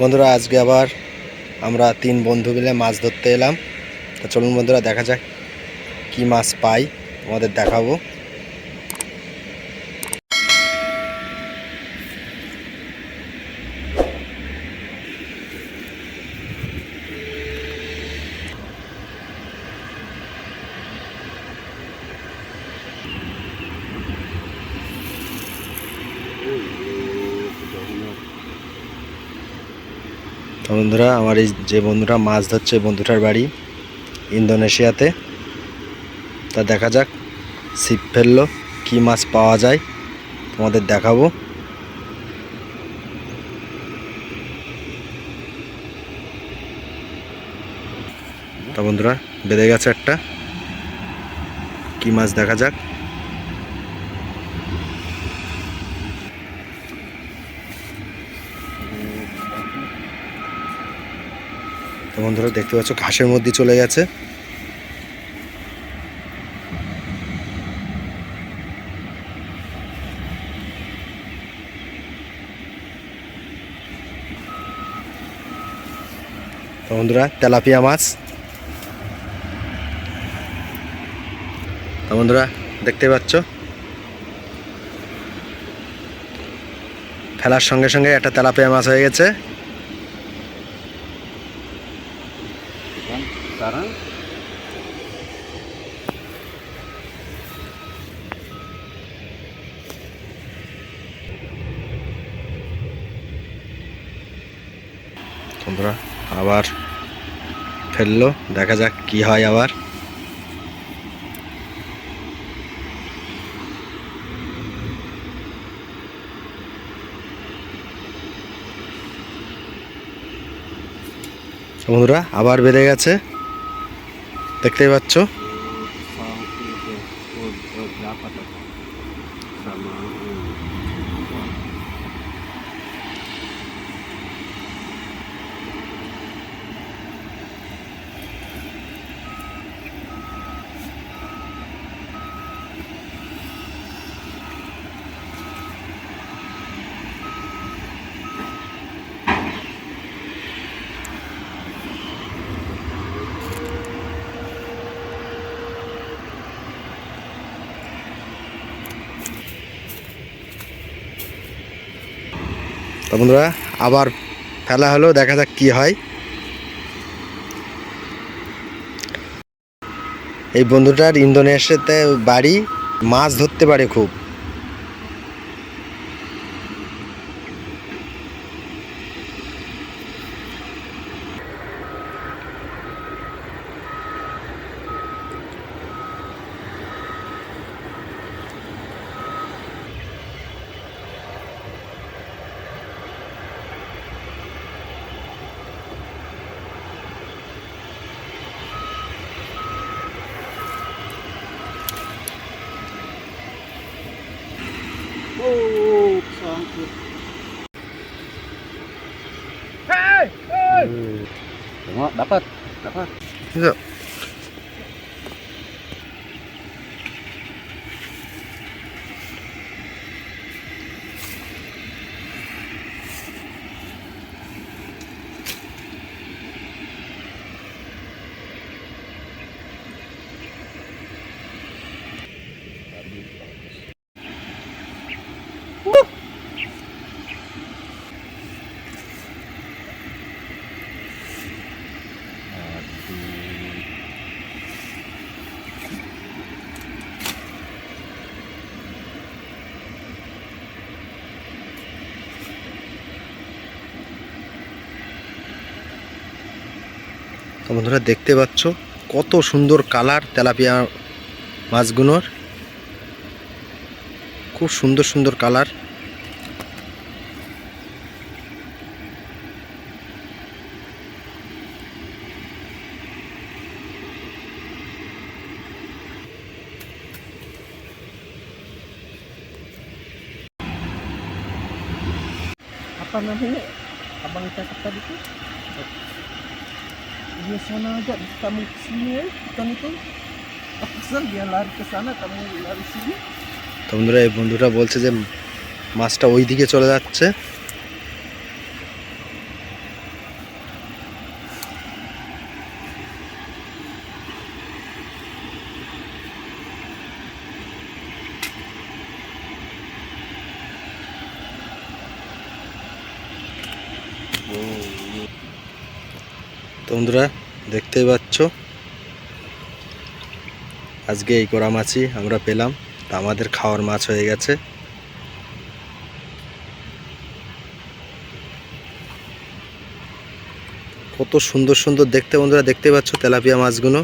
বন্ধুরা, আজকে আবার আমরা তিন বন্ধু মিলে মাছ ধরতে এলাম। তা চলুন বন্ধুরা, দেখা যাক কি মাছ পাই, তোমাদের দেখাবো। তো বন্ধুরা, আমার এই যে বন্ধুরা মাছ ধরছে বন্ধুটার বাড়ি ইন্দোনেশিয়াতে। তা দেখা যাক, ছিপ ফেলল, কী মাছ পাওয়া যায়, তোমাদের দেখাবো। তা বন্ধুরা, বেঁধে গেছে একটা। কী মাছ দেখা যাক। তো বন্ধুরা দেখতে পাচ্ছ, ঘাসের মধ্যে চলে গেছে। তো বন্ধুরা, তেলাপিয়া মাছ। তো বন্ধুরা, দেখতে পাচ্ছ? ফেলার সঙ্গে সঙ্গে একটা তেলাপিয়া মাছ হয়ে গেছে। Sekarang বন্ধুরা আবার ফেলল দেখা যাক কি হয় আবার। বন্ধুরা আবার বেড়ে গেছে। দেখতেই পাচ্ছ? তো বন্ধুরা, আবার ফেলা হলো, দেখা যাক কি হয়। এই বন্ধুটার ইন্দোনেশিয়াতে বাড়ি, মাছ ধরতে পারে খুব। Oh sangkut tengok dapat dapat. Bisa. তো বন্ধুরা দেখতে পাচ্ছ কত সুন্দর কালার তেলাপিয়া মাছগুলোর খুব সুন্দর সুন্দর colour. apa namanya abang dia sana aja kamu sini hutan itu pesan dia lari ke sana kamu lari sini তো বন্ধুরা এই বন্ধুটা বলছে যে মাছটা ওই দিকে চলে যাচ্ছে Whoa. বন্ধুরা দেখতে পাচ্ছ। আজকে এই করা মাছই আমরা পেলাম। তা আমাদের খাওয়ার মাছ হয়ে গেছে। কত সুন্দর সুন্দর দেখতে বন্ধুরা, দেখতে পাচ্ছ তেলাপিয়া মাছগুলো।